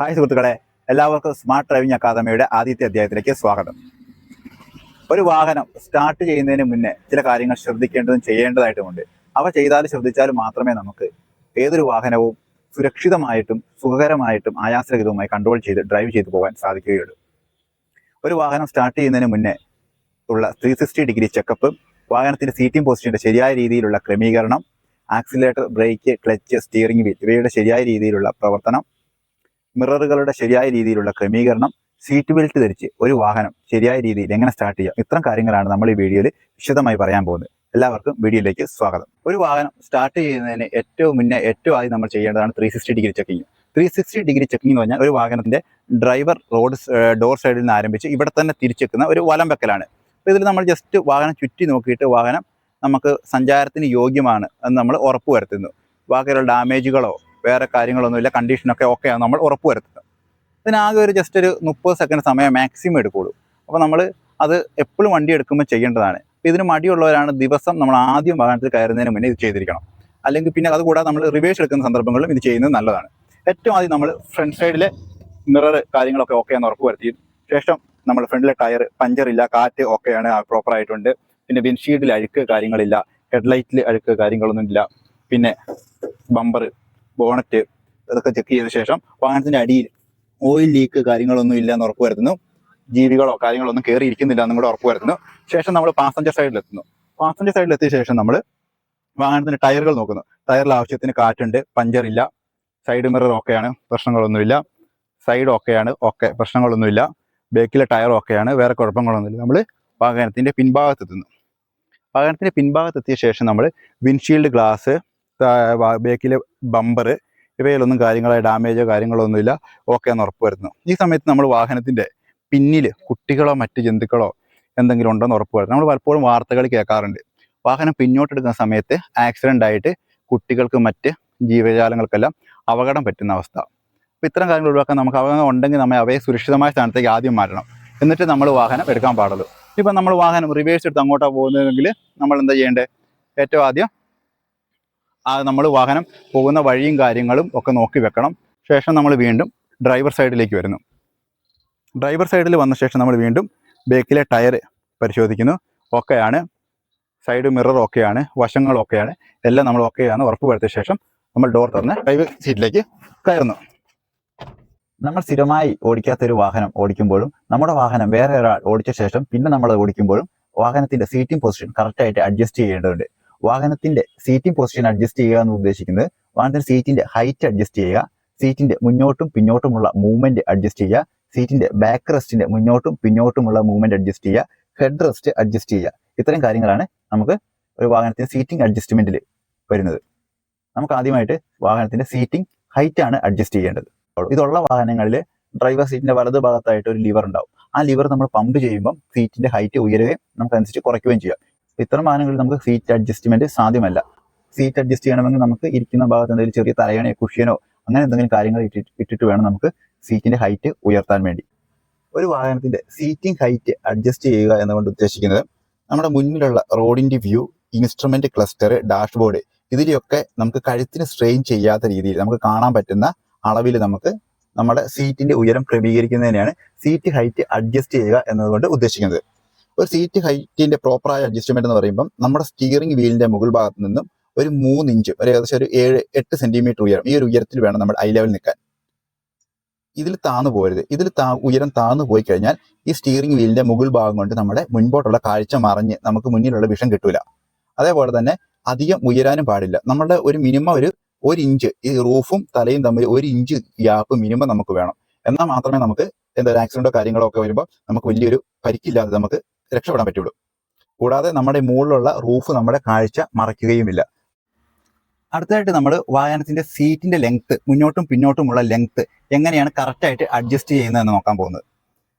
Hi സുഹൃത്തുക്കളെ എല്ലാവർക്കും smart driving അക്കാദമിയുടെ ആദ്യത്തെ അധ്യായത്തിലേക്ക് സ്വാഗതം. ഒരു വാഹനം സ്റ്റാർട്ട് ചെയ്യുന്നതിന് മുന്നേ ചില കാര്യങ്ങൾ ശ്രദ്ധിക്കേണ്ടതും ചെയ്യേണ്ടതായിട്ടുമുണ്ട്. അവ ചെയ്താൽ ശ്രദ്ധിച്ചാൽ മാത്രമേ നമുക്ക് ഏതൊരു വാഹനവും സുരക്ഷിതമായിട്ടും സുഖകരമായിട്ടും ആയാസരഹിതവുമായി കൺട്രോൾ ചെയ്ത് ഡ്രൈവ് ചെയ്തു പോകാൻ സാധിക്കുകയുള്ളൂ. ഒരു വാഹനം സ്റ്റാർട്ട് ചെയ്യുന്നതിന് മുന്നേ ഉള്ള ത്രീ സിക്സ്റ്റി ഡിഗ്രി ചെക്കപ്പ് വാഹനത്തിന്റെ സീറ്റിംഗ് പൊസിഷന്റെ ശരിയായ രീതിയിലുള്ള ക്രമീകരണം accelerator brake clutch steering wheel ഇവയുടെ ശരിയായ രീതിയിലുള്ള പ്രവർത്തനം മിററുകളുടെ ശരിയായ രീതിയിലുള്ള ക്രമീകരണം സീറ്റ് ബെൽറ്റ് ധരിച്ച് ഒരു വാഹനം ശരിയായ രീതിയിൽ എങ്ങനെ സ്റ്റാർട്ട് ചെയ്യാം? ഇത്തരം കാര്യങ്ങളാണ് നമ്മൾ ഈ വീഡിയോയിൽ വിശദമായി പറയാൻ പോകുന്നത്. എല്ലാവർക്കും വീഡിയോയിലേക്ക് സ്വാഗതം. ഒരു വാഹനം സ്റ്റാർട്ട് ചെയ്യുന്നതിന് ഏറ്റവും മുന്നേ ഏറ്റവും ആദ്യം നമ്മൾ ചെയ്യേണ്ടതാണ് three sixty degree checking three sixty degree checking എന്ന് പറഞ്ഞാൽ ഒരു വാഹനത്തിന്റെ ഡ്രൈവർ റോഡ് ഡോർ സൈഡിൽ നിന്ന് ആരംഭിച്ച് ഇവിടെ തന്നെ തിരിച്ചെക്കുന്ന ഒരു വലം വെക്കലാണ്. അപ്പോൾ ഇതിൽ നമ്മൾ ജസ്റ്റ് വാഹനം ചുറ്റി നോക്കിയിട്ട് വാഹനം നമുക്ക് സഞ്ചാരത്തിന് യോഗ്യമാണ് എന്ന് നമ്മൾ ഉറപ്പ് വരുത്തുന്നു. ബാക്കിയുള്ള ഡാമേജുകളോ വേറെ കാര്യങ്ങളൊന്നുമില്ല കണ്ടീഷനൊക്കെ ആണ് നമ്മൾ ഉറപ്പ് വരുത്തുക. ഇതിനാകെ ഒരു ജസ്റ്റ് ഒരു മുപ്പത് സെക്കൻഡ് സമയം മാക്സിമം എടുക്കുള്ളൂ അപ്പോൾ നമ്മൾ അത് എപ്പോഴും വണ്ടി എടുക്കുമ്പോൾ ചെയ്യേണ്ടതാണ്. അപ്പോൾ ഇതിന് മടിയുള്ളവരാണ് ദിവസം നമ്മൾ ആദ്യം വാഹനത്തിൽ കയറുന്നതിന് മുന്നേ ഇത് ചെയ്തിരിക്കണം. അല്ലെങ്കിൽ പിന്നെ അതുകൂടാതെ നമ്മൾ റിവേഴ്സ് എടുക്കുന്ന സന്ദർഭങ്ങളിലും ഇത് ചെയ്യുന്നത് നല്ലതാണ്. ഏറ്റവും ആദ്യം നമ്മൾ ഫ്രണ്ട് സൈഡിലെ മിറർ കാര്യങ്ങളൊക്കെ ഓക്കെയാണെന്ന് ഉറപ്പ് വരുത്തി. ശേഷം നമ്മൾ ഫ്രണ്ടിലെ ടയർ പഞ്ചറില്ല കാറ്റ് ഓക്കെയാണ് പ്രോപ്പർ ആയിട്ടുണ്ട്. പിന്നെ വിൻഷീൽഡിൽ അഴുക്ക് കാര്യങ്ങളില്ല ഹെഡ്ലൈറ്റിൽ അഴുക്ക് കാര്യങ്ങളൊന്നും ഇല്ല പിന്നെ ബമ്പർ ബോണറ്റ് ഇതൊക്കെ ചെക്ക് ചെയ്ത ശേഷം വാഹനത്തിന്റെ അടിയിൽ ഓയിൽ ലീക്ക് കാര്യങ്ങളൊന്നും ഇല്ല എന്ന് ഉറപ്പ് വരുത്തുന്നു. ജീവികളോ കാര്യങ്ങളൊന്നും കയറി ഇരിക്കുന്നില്ല എന്നും കൂടെ ഉറപ്പ് വരുത്തുന്നു. ശേഷം നമ്മൾ പാസഞ്ചർ സൈഡിൽ എത്തുന്നു. പാസഞ്ചർ സൈഡിൽ എത്തിയ ശേഷം നമ്മൾ വാഹനത്തിന്റെ ടയറുകൾ നോക്കുന്നു. ടയറിൽ ആവശ്യത്തിന് കാറ്റുണ്ട് പഞ്ചർ ഇല്ല. സൈഡ് മിറർ ഓക്കെയാണ് പ്രശ്നങ്ങളൊന്നുമില്ല. സൈഡ് ഓക്കെയാണ് ഓക്കെ പ്രശ്നങ്ങളൊന്നുമില്ല. ബേക്കിലെ ടയർ ഓക്കെയാണ് വേറെ കുഴപ്പങ്ങളൊന്നുമില്ല. നമ്മൾ വാഹനത്തിന്റെ പിൻഭാഗത്തെത്തുന്നു വാഹനത്തിന്റെ പിൻഭാഗത്തെത്തിയ ശേഷം നമ്മൾ വിൻഷീൽഡ് ഗ്ലാസ് ബേക്കിലെ ബമ്പർ ഇവയിലൊന്നും കാര്യങ്ങളായ ഡാമേജോ കാര്യങ്ങളോ ഒന്നുമില്ല ഓക്കെ എന്ന് ഉറപ്പ് വരുന്നു ഈ സമയത്ത് നമ്മൾ വാഹനത്തിന്റെ പിന്നിൽ കുട്ടികളോ മറ്റ് ജന്തുക്കളോ എന്തെങ്കിലും ഉണ്ടോ എന്ന് ഉറപ്പ് വരുത്തുന്നു. നമ്മൾ പലപ്പോഴും വാർത്തകൾ കേൾക്കാറുണ്ട്. വാഹനം പിന്നോട്ടെടുക്കുന്ന സമയത്ത് ആക്സിഡന്റ് ആയിട്ട് കുട്ടികൾക്ക് മറ്റ് ജീവജാലങ്ങൾക്കെല്ലാം അപകടം പറ്റുന്ന അവസ്ഥ. അപ്പോൾ ഇത്തരം കാര്യങ്ങൾ ഒഴിവാക്കാൻ നമുക്ക് അപകടം ഉണ്ടെങ്കിൽ നമ്മൾ അവയെ സുരക്ഷിതമായ സ്ഥാനത്തേക്ക് ആദ്യം മാറ്റണം. എന്നിട്ട് നമ്മൾ വാഹനം എടുക്കാൻ പാടുള്ളൂ. ഇപ്പം നമ്മൾ വാഹനം റിവേഴ്സ് എടുത്ത് അങ്ങോട്ടാണ് പോകുന്നതെങ്കിൽ നമ്മൾ എന്താ ചെയ്യേണ്ടത് ഏറ്റവും ആദ്യം നമ്മൾ വാഹനം പോകുന്ന വഴിയും കാര്യങ്ങളും ഒക്കെ നോക്കി വെക്കണം. ശേഷം നമ്മൾ വീണ്ടും ഡ്രൈവർ സൈഡിലേക്ക് വരുന്നു. ഡ്രൈവർ സൈഡിൽ വന്ന ശേഷം നമ്മൾ വീണ്ടും ബേക്കിലെ ടയർ പരിശോധിക്കുന്നു. ഓക്കെയാണ് സൈഡ് മിറർ ഓക്കെയാണ് വശങ്ങളൊക്കെയാണ് എല്ലാം നമ്മൾ ഓക്കെയാണ് ഉറപ്പ് വരുത്തിയ ശേഷം നമ്മൾ ഡോർ തുറന്ന് ഡ്രൈവർ സീറ്റിലേക്ക് കയറുന്നു. നമ്മൾ സ്ഥിരമായി ഓടിക്കാത്ത ഒരു വാഹനം ഓടിക്കുമ്പോഴും നമ്മുടെ വാഹനം വേറെ ഒരാൾ ഓടിച്ച ശേഷം പിന്നെ നമ്മൾ ഓടിക്കുമ്പോഴും വാഹനത്തിന്റെ സീറ്റിംഗ് പൊസിഷൻ കറക്റ്റായിട്ട് അഡ്ജസ്റ്റ് ചെയ്യേണ്ടതുണ്ട്. വാഹനത്തിന്റെ സീറ്റിംഗ് പൊസിഷൻ അഡ്ജസ്റ്റ് ചെയ്യുക എന്ന് ഉദ്ദേശിക്കുന്നത്. വാഹനത്തിന്റെ സീറ്റിന്റെ ഹൈറ്റ് അഡ്ജസ്റ്റ് ചെയ്യുക. സീറ്റിന്റെ മുന്നോട്ടും പിന്നോട്ടുമുള്ള മൂവ്മെന്റ് അഡ്ജസ്റ്റ് ചെയ്യുക. സീറ്റിന്റെ ബാക്ക് റെസ്റ്റിന്റെ മുന്നോട്ടും പിന്നോട്ടുമുള്ള മൂവ്മെന്റ് അഡ്ജസ്റ്റ് ചെയ്യുക. ഹെഡ് റെസ്റ്റ് അഡ്ജസ്റ്റ് ചെയ്യുക. ഇത്തരം കാര്യങ്ങളാണ് നമുക്ക് ഒരു വാഹനത്തിന്റെ സീറ്റിംഗ് അഡ്ജസ്റ്റ്മെന്റിൽ വരുന്നത്. നമുക്ക് ആദ്യമായിട്ട് വാഹനത്തിന്റെ സീറ്റിംഗ് ഹൈറ്റ് ആണ് അഡ്ജസ്റ്റ് ചെയ്യേണ്ടത്. ഇതുള്ള വാഹനങ്ങളിൽ ഡ്രൈവർ സീറ്റിന്റെ വലത് ഭാഗത്തായിട്ട് ഒരു ലിവർ ഉണ്ടാവും. ആ ലിവർ നമ്മൾ പമ്പ് ചെയ്യുമ്പോൾ സീറ്റിന്റെ ഹൈറ്റ് ഉയരുകയും നമുക്ക് അനുസരിച്ച് കുറയ്ക്കുകയും ചെയ്യാം. ഇത്തരം വാഹനങ്ങളിൽ നമുക്ക് സീറ്റ് അഡ്ജസ്റ്റ്മെന്റ് സാധ്യമല്ല. സീറ്റ് അഡ്ജസ്റ്റ് ചെയ്യണമെങ്കിൽ നമുക്ക് ഇരിക്കുന്ന ഭാഗത്ത് എന്തെങ്കിലും ചെറിയ തലയണയോ കുഷ്യനോ അങ്ങനെ എന്തെങ്കിലും കാര്യങ്ങൾ ഇട്ടിട്ട് ഇട്ടിട്ട് വേണം നമുക്ക് സീറ്റിന്റെ ഹൈറ്റ് ഉയർത്താൻ വേണ്ടി. ഒരു വാഹനത്തിന്റെ സീറ്റിംഗ് ഹൈറ്റ് അഡ്ജസ്റ്റ് ചെയ്യുക എന്നുകൊണ്ട് ഉദ്ദേശിക്കുന്നത് നമ്മുടെ മുന്നിലുള്ള റോഡിന്റെ വ്യൂ ഇൻസ്ട്രുമെന്റ് ക്ലസ്റ്റർ ഡാഷ്ബോർഡ് ഇതിലെയൊക്കെ നമുക്ക് കഴുത്തിന് സ്ട്രെയിൻ ചെയ്യാത്ത രീതിയിൽ നമുക്ക് കാണാൻ പറ്റുന്ന അളവിൽ നമുക്ക് നമ്മുടെ സീറ്റിന്റെ ഉയരം ക്രമീകരിക്കുന്നതിനെയാണ് സീറ്റ് ഹൈറ്റ് അഡ്ജസ്റ്റ് ചെയ്യുക എന്നതുകൊണ്ട് ഉദ്ദേശിക്കുന്നത്. ഒരു സീറ്റ് ഹൈറ്റിന്റെ പ്രോപ്പറായ അഡ്ജസ്റ്റ്മെന്റ് എന്ന് പറയുമ്പോൾ നമ്മുടെ സ്റ്റിയറിംഗ് വീലിന്റെ മുകൾ ഭാഗത്ത് നിന്നും ഒരു മൂന്ന് ഇഞ്ച് ഒരു ഏകദേശം ഒരു ഏഴ് എട്ട് സെന്റിമീറ്റർ ഉയരം ഈ ഒരു ഉയരത്തിൽ വേണം നമ്മൾ ഐ ലെവൽ നിൽക്കാൻ. ഇതിൽ താന്നു പോരുത്. ഇതിൽ താ ഉയരം താന്നു പോയി കഴിഞ്ഞാൽ ഈ സ്റ്റിയറിംഗ് വീലിന്റെ മുകൾ ഭാഗം കൊണ്ട് നമ്മുടെ മുൻപോട്ടുള്ള കാഴ്ച മറിഞ്ഞ് നമുക്ക് മുന്നിലുള്ള വിഷം കിട്ടൂല. അതേപോലെ തന്നെ അധികം ഉയരാനും പാടില്ല. നമ്മളുടെ ഒരു മിനിമം ഒരു ഒരു ഇഞ്ച് ഈ റൂഫും തലയും തമ്മിൽ ഒരു ഇഞ്ച് ഗ്യാപ്പ് മിനിമം നമുക്ക് വേണം. എന്നാൽ മാത്രമേ നമുക്ക് എന്താ ആക്സിഡന്റോ കാര്യങ്ങളോ ഒക്കെ വരുമ്പോൾ നമുക്ക് വലിയൊരു പരിക്കില്ലാതെ നമുക്ക് രക്ഷപ്പെടാൻ പറ്റുള്ളൂ. കൂടാതെ നമ്മുടെ മുകളിലുള്ള റൂഫ് നമ്മുടെ കാഴ്ച മറയ്ക്കുകയുമില്ല. അടുത്തതായിട്ട് നമ്മൾ വാഹനത്തിന്റെ സീറ്റിന്റെ ലെങ്ത് മുന്നോട്ടും പിന്നോട്ടുമുള്ള ലെങ്ത് എങ്ങനെയാണ് കറക്റ്റായിട്ട് അഡ്ജസ്റ്റ് ചെയ്യുന്നതെന്ന് നോക്കാൻ പോകുന്നത്.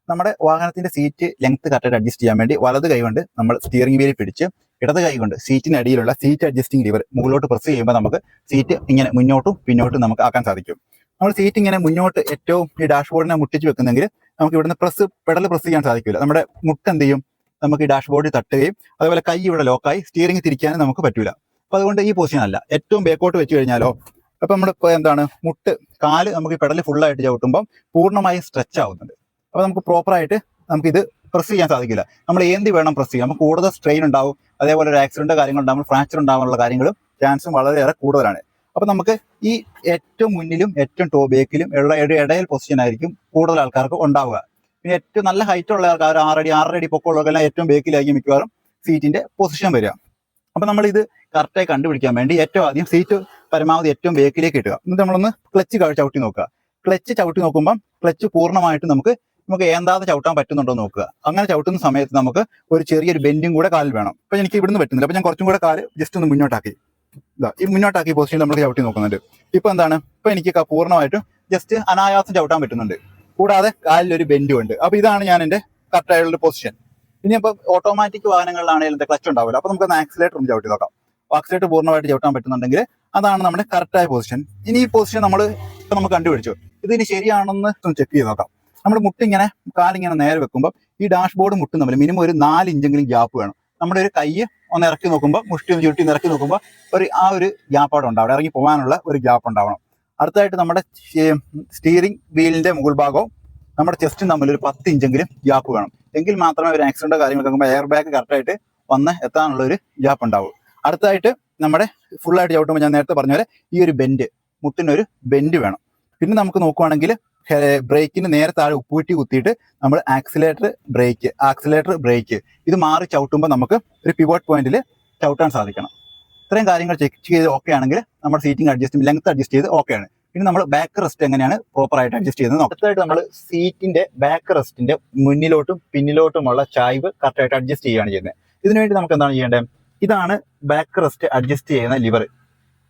നമ്മുടെ വാഹനത്തിന്റെ സീറ്റ് ലെങ്ത് കറക്റ്റായിട്ട് അഡ്ജസ്റ്റ് ചെയ്യാൻ വേണ്ടി വലത് കൈ കൊണ്ട് നമ്മൾ സ്റ്റിയറിംഗ് വീലിൽ പിടിച്ച് ഇടത് കൈ കൊണ്ട് സീറ്റിനടിയിലുള്ള സീറ്റ് അഡ്ജസ്റ്റിംഗ് ലിവർ മുകളിലോട്ട് പ്രസ് ചെയ്യുമ്പോൾ നമുക്ക് സീറ്റ് ഇങ്ങനെ മുന്നോട്ടും പിന്നോട്ടും നമുക്ക് ആക്കാൻ സാധിക്കും. നമ്മൾ സീറ്റ് ഇങ്ങനെ മുന്നോട്ട് ഏറ്റവും ഈ ഡാഷ്ബോർഡിനെ മുട്ടിച്ച് വെക്കുന്നെങ്കിൽ നമുക്ക് ഇവിടുന്ന് പ്രസ് പെടൽ പ്രസ് ചെയ്യാൻ സാധിക്കില്ല. നമ്മുടെ മുട്ട് എന്ത് ചെയ്യും? നമുക്ക് ഈ ഡാഷ്ബോർഡിൽ തട്ടുകയും അതുപോലെ കൈ ഇവിടെ ലോക്കായി സ്റ്റിയറിംഗ് തിരിക്കാനും നമുക്ക് പറ്റൂല. അപ്പൊ അതുകൊണ്ട് ഈ പൊസിഷൻ അല്ല. ഏറ്റവും ബേക്കോട്ട് വെച്ച് കഴിഞ്ഞാലോ അപ്പൊ നമ്മളിപ്പോ എന്താണ്? മുട്ട് കാൽ നമുക്ക് ഈ പെടൽ ഫുള്ളായിട്ട് ചവിട്ടുമ്പോൾ പൂർണമായും സ്ട്രെച്ച് ആവുന്നുണ്ട്. അപ്പൊ നമുക്ക് പ്രോപ്പറായിട്ട് നമുക്കിത് പ്രസ് ചെയ്യാൻ സാധിക്കില്ല. നമ്മൾ എന്ത് വേണം പ്രസ് ചെയ്യാം നമുക്ക് കൂടുതൽ സ്ട്രെയിൻ ഉണ്ടാവും. അതേപോലെ ഒരു ആക്സിഡന്റ് കാര്യങ്ങൾ ഉണ്ടാവും ഫ്രാക്ചർ ഉണ്ടാവാനുള്ള കാര്യങ്ങളും ചാൻസും വളരെയേറെ കൂടുതലാണ്. അപ്പൊ നമുക്ക് ഈ ഏറ്റവും മുന്നിലും ഏറ്റവും ടോ ബേക്കിലും ഇടയിൽ പൊസിഷൻ ആയിരിക്കും കൂടുതൽ ആൾക്കാർക്ക് ഉണ്ടാവുക. പിന്നെ ഏറ്റവും നല്ല ഹൈറ്റ് ഉള്ള ആൾക്കാർ ആറടി ആറടി പൊക്കമുള്ളവർക്കെല്ലാം ഏറ്റവും ബേക്കിലായിരിക്കും മിക്കവാറും സീറ്റിന്റെ പൊസിഷൻ വരിക. അപ്പൊ നമ്മൾ ഇത് കറക്റ്റായി കണ്ടുപിടിക്കാൻ വേണ്ടി ഏറ്റവും ആദ്യം സീറ്റ് പരമാവധി ഏറ്റവും ബേക്കിലേക്ക് ഇട്ടുക എന്നിട്ട് നമ്മളൊന്ന് ക്ലച്ച് ചവിട്ടി നോക്കുക. ക്ലച്ച് ചവിട്ടി നോക്കുമ്പോൾ ക്ലച്ച് പൂർണമായിട്ട് നമുക്ക് നമുക്ക് ഏന്താതെ ചവിട്ടാൻ പറ്റുന്നുണ്ടോ നോക്കുക. അങ്ങനെ ചവിട്ടുന്ന സമയത്ത് നമുക്ക് ഒരു ചെറിയൊരു ബെൻഡിങ് കൂടെ കാലിൽ വേണം. അപ്പൊ എനിക്ക് ഇവിടുന്ന് പറ്റുന്നില്ല. അപ്പൊ ഞാൻ കുറച്ചും കൂടെ കാൽ ജസ്റ്റ് ഒന്ന് മുന്നോട്ടാക്കി. ഇതാ ഈ മുന്നോട്ടാക്കി പൊസിഷൻ നമ്മൾ ചവിട്ടി നോക്കുന്നുണ്ട്. ഇപ്പൊ എന്താണ്? ഇപ്പൊ എനിക്ക് പൂർണമായിട്ടും ജസ്റ്റ് അനായാസം ചവിട്ടാൻ പറ്റുന്നുണ്ട്. കൂടാതെ കാലിൽ ഒരു ബെൻഡും ഉണ്ട്. അപ്പൊ ഇതാണ് ഞാൻ എന്റെ കറക്റ്റ് ആയിട്ടുള്ള പൊസിഷൻ ഇനി അപ്പൊ ഓട്ടോമാറ്റിക് വാഹനങ്ങളിലാണെങ്കിൽ എന്താ ക്ലച്ച് ഉണ്ടാവില്ല. അപ്പൊ നമുക്ക് ആക്സിലേറ്റർ ഒന്ന് ചവിട്ടി നോക്കാം. ആക്സിലേറ്റർ പൂർണമായിട്ട് ചവിട്ടാൻ പറ്റുന്നുണ്ടെങ്കിൽ അതാണ് നമ്മുടെ കറക്റ്റായ പൊസിഷൻ ഇനി ഈ പൊസിഷൻ നമ്മൾ ഇപ്പൊ നമുക്ക് കണ്ടുപിടിച്ചു. ഇത് ഇനി ശരിയാണെന്ന് ചെക്ക് ചെയ്ത് നോക്കാം. നമ്മൾ മുട്ടിങ്ങനെ കാലിങ്ങനെ നേരെ വെക്കുമ്പോൾ ഈ ഡാഷ് ബോർഡ് മുട്ടും തമ്മിൽ മിനിമം ഒരു നാല് ഇഞ്ചെങ്കിലും ഗ്യാപ്പ് വേണം. നമ്മുടെ ഒരു കൈ ഒന്ന് ഇറക്കി നോക്കുമ്പോൾ മുഷ്ടി ഒന്ന് ചുരുട്ടി ഇറക്കി നോക്കുമ്പോൾ ഒരു ആ ഒരു ഗ്യാപ്പ് അവിടെ ഉണ്ടാവണം. ഇറങ്ങി പോകാനുള്ള ഒരു ഗ്യാപ്പ് ഉണ്ടാവണം. അടുത്തായിട്ട് നമ്മുടെ സ്റ്റിയറിംഗ് വീലിന്റെ മുകൾ ഭാഗവും നമ്മുടെ ചെസ്റ്റും തമ്മിൽ ഒരു പത്ത് ഇഞ്ചെങ്കിലും ഗ്യാപ്പ് വേണം. എങ്കിൽ മാത്രമേ ഒരു ആക്സിഡന്റോ കാര്യങ്ങളൊക്കെ ആകുമ്പോൾ എയർ ബാഗ് കറക്റ്റായിട്ട് വന്ന് എത്താനുള്ള ഒരു ഗ്യാപ്പ് ഉണ്ടാവും. അടുത്തായിട്ട് നമ്മുടെ ഫുള്ളായിട്ട് ചവിട്ടുമ്പോൾ ഞാൻ നേരത്തെ പറഞ്ഞ പോലെ ഈ ഒരു ബെൻഡ് മുട്ടിനൊരു ബെൻഡ് വേണം. പിന്നെ നമുക്ക് നോക്കുവാണെങ്കിൽ ബ്രേക്കിന് നേരെ താഴെ ഉപ്പൂറ്റി കുത്തിയിട്ട് നമ്മൾ ആക്സിലേറ്റർ ബ്രേക്ക് ആക്സിലേറ്റർ ബ്രേക്ക് ഇത് മാറി ചവിട്ടുമ്പോൾ നമുക്ക് ഒരു പിവോട്ട് പോയിന്റിൽ ചവിട്ടാൻ സാധിക്കണം. ഇത്രയും കാര്യങ്ങൾ ചെക്ക് ചെയ്ത് ഓക്കെ ആണെങ്കിൽ നമ്മുടെ സീറ്റിംഗ് അഡ്ജസ്റ്റ് ലെങ്ത് അഡ്ജസ്റ്റ് ചെയ്ത് ഓക്കെ ആണ്. ഇനി നമ്മൾ ബാക്ക് റെസ്റ്റ് എങ്ങനെയാണ് പ്രോപ്പർ ആയിട്ട് അഡ്ജസ്റ്റ് ചെയ്യുന്നത്. അടുത്തായിട്ട് നമ്മൾ സീറ്റിന്റെ ബാക്ക് റെസ്റ്റിന്റെ മുന്നിലോട്ടും പിന്നിലോട്ടുമുള്ള ചായ്വ് കറക്റ്റ് ആയിട്ട് അഡ്ജസ്റ്റ് ചെയ്യുകയാണ് ചെയ്യുന്നത്. ഇതിനുവേണ്ടി നമുക്ക് എന്താണ് ചെയ്യേണ്ടത്? ഇതാണ് ബാക്ക് റെസ്റ്റ് അഡ്ജസ്റ്റ് ചെയ്യുന്ന ലിവർ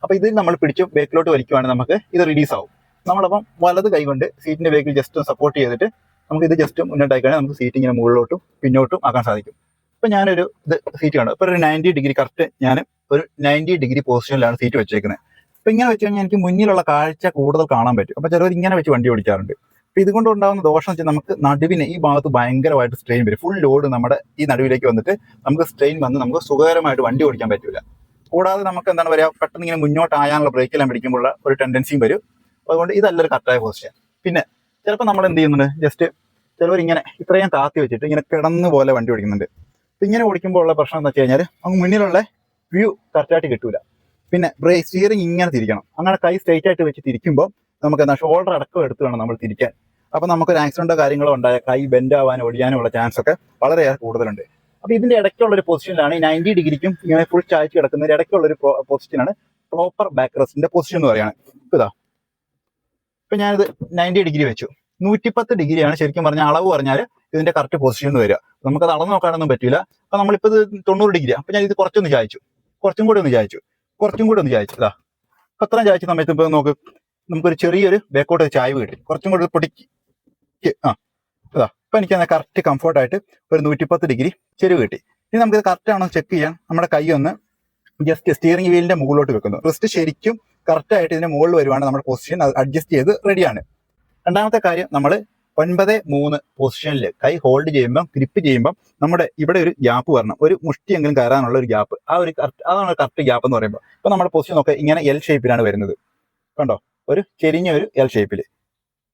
അപ്പൊ ഇത് നമ്മൾ പിടിച്ച് ബാക്കിലോട്ട് വലിക്കുവാണെങ്കിൽ നമുക്ക് ഇത് റിലീസ് ആവും. നമ്മളപ്പം വലത് കൈ കൊണ്ട് സീറ്റിന്റെ ബാക്കിൽ ജസ്റ്റ് സപ്പോർട്ട് ചെയ്തിട്ട് നമുക്ക് ഇത് ജസ്റ്റ് മുന്നോട്ടായിക്കാണെങ്കിൽ നമുക്ക് സീറ്റ് ഇങ്ങനെ മുകളിലോട്ടും പിന്നോട്ടും ആക്കാൻ സാധിക്കും. ഇപ്പൊ ഞാനൊരു ഇത് സീറ്റ് കാണും ഇപ്പൊ ഒരു നയന്റി ഡിഗ്രി കറക്റ്റ് ഞാൻ ഒരു നയന്റി ഡിഗ്രി പൊസിഷനിലാണ് സീറ്റ് വെച്ചേക്കുന്നത് അപ്പൊ ഇങ്ങനെ വെച്ച് കഴിഞ്ഞാൽ എനിക്ക് മുന്നിലുള്ള കാഴ്ച കൂടുതൽ കാണാൻ പറ്റും. അപ്പോൾ ചിലവർ ഇങ്ങനെ വെച്ച് വണ്ടി ഓടിക്കാറുണ്ട്. അപ്പോൾ ഇതുകൊണ്ട് ഉണ്ടാകുന്ന ദോഷം വെച്ചാൽ നമുക്ക് നടുവിന് ഈ ഭാഗത്ത് ഭയങ്കരമായിട്ട് സ്ട്രെയിൻ വരും. ഫുൾ ലോഡ് നമ്മുടെ ഈ നടുവിലേക്ക് വന്നിട്ട് നമുക്ക് സ്ട്രെയിൻ വന്ന് നമുക്ക് സുഖകരമായിട്ട് വണ്ടി ഓടിക്കാൻ പറ്റില്ല കൂടാതെ നമുക്ക് എന്താണ് പറയുക പെട്ടെന്ന് ഇങ്ങനെ മുന്നോട്ട് മുന്നോട്ടായാനുള്ള ബ്രേക്കെല്ലാം പിടിക്കുമ്പോൾ ഒരു ടെൻഡൻസിയും വരും. അതുകൊണ്ട് ഇതല്ല ഒരു കറക്റ്റായ പൊസിഷൻ പിന്നെ ചിലപ്പോൾ നമ്മൾ എന്ത് ചെയ്യുന്നുണ്ട്? ജസ്റ്റ് ചിലവർ ഇങ്ങനെ ഇത്രയും താത്തി വെച്ചിട്ട് ഇങ്ങനെ കിടന്ന് പോലെ വണ്ടി ഓടിക്കുന്നുണ്ട്. ഇങ്ങനെ ഓടിക്കുമ്പോൾ ഉള്ള പ്രശ്നം എന്ന് വെച്ച് കഴിഞ്ഞാൽ അങ്ങ് മുന്നിലുള്ള വ്യൂ കറക്റ്റായിട്ട് കിട്ടൂല. പിന്നെ ബ്രേക്ക് സ്റ്റിയറിംഗ് ഇങ്ങനെ തിരിക്കണം. അങ്ങനെ കൈ സ്ട്രൈറ്റ് ആയിട്ട് വെച്ച് തിരിക്കുമ്പോൾ നമുക്ക് എന്താ ഷോൾഡർ അടക്കം എടുത്ത് വേണം നമ്മൾ തിരിക്കാൻ. അപ്പൊ നമുക്കൊരു ആക്സിഡന്റോ കാര്യങ്ങളോ ഉണ്ടായ കൈ ബെൻഡ് ആവാനും ഒടിയാനും ഉള്ള ചാൻസ് ഒക്കെ വളരെയേറെ കൂടുതലുണ്ട്. അപ്പൊ ഇതിന്റെ ഇടയ്ക്കുള്ള ഒരു പൊസിഷനിലാണ് ഈ നയന്റി ഡിഗ്രിക്കും ഇങ്ങനെ ഫുൾ ചായച്ച് കിടക്കുന്നതിന്റെ ഇടയ്ക്കുള്ള ഒരു പൊസിഷനാണ് പ്രോപ്പർ ബാക്ക് റെസ്റ്റിന്റെ പൊസിഷൻ എന്ന് ഇപ്പൊ ഇതാ. ഇപ്പൊ ഞാനിത് നയന്റി ഡിഗ്രി വെച്ചു. നൂറ്റിപ്പത്ത് ഡിഗ്രിയാണ് ശരിക്കും പറഞ്ഞ അളവ് പറഞ്ഞാൽ ഇതിന്റെ കറക്റ്റ് പൊസിഷൻ എന്ന് വരിക. നമുക്കത് അളന്ന് നോക്കാനൊന്നും പറ്റില്ല അപ്പൊ നമ്മളിപ്പോ ഇത് തൊണ്ണൂറ് ഡിഗ്രി അപ്പൊ ഞാൻ ഇത് കുറച്ചൊന്ന് ചായച്ചു. കുറച്ചും കൂടി ഒന്ന് ചായച്ചു. കുറച്ചും കൂടി ഒന്ന് ചായച്ചു. ഇതാ അപ്പൊ അത്രയും ചായച്ച സമയത്ത് ഇപ്പൊ നമുക്ക് നമുക്കൊരു ചെറിയൊരു ബേക്കോട്ട് ചായ കിട്ടി. കുറച്ചും കൂടി പൊടിക്ക് ആ. അതാ ഇപ്പൊ എനിക്ക് കറക്റ്റ് കംഫർട്ടായിട്ട് ഒരു നൂറ്റിപ്പത്ത് ഡിഗ്രി ചെരുവ് കിട്ടി. ഇനി നമുക്ക് കറക്റ്റ് ആണോ ചെക്ക് ചെയ്യാൻ നമ്മുടെ കൈ ഒന്ന് ജസ്റ്റ് സ്റ്റിയറിംഗ് വീലിന്റെ മുകളിലോട്ട് വെക്കുന്നു. റിസ്റ്റ് ശരിക്കും കറക്റ്റ് ആയിട്ട് ഇതിന്റെ മുകളിൽ വരുവാണ് നമ്മുടെ പൊസിഷൻ അഡ്ജസ്റ്റ് ചെയ്ത് റെഡിയാണ് രണ്ടാമത്തെ കാര്യം നമ്മൾ ഒൻപത് മൂന്ന് പൊസിഷനിൽ കൈ ഹോൾഡ് ചെയ്യുമ്പം ഗ്രിപ്പ് ചെയ്യുമ്പം നമ്മുടെ ഇവിടെ ഒരു ഗ്യാപ്പ് വരണം. ഒരു മുഷ്ടിയെങ്കിലും കയറാനുള്ള ഒരു ഗ്യാപ്പ് ആ ഒരു കറക്റ്റ് അതാണ് കറക്റ്റ് ഗ്യാപ്പ് എന്ന് പറയുമ്പോൾ ഇപ്പൊ നമ്മുടെ പൊസിഷൻ നോക്കുക ഇങ്ങനെ എൽ ഷേപ്പിലാണ് വരുന്നത്. കണ്ടോ? ഒരു ചെരിഞ്ഞ ഒരു എൽ ഷേപ്പിൽ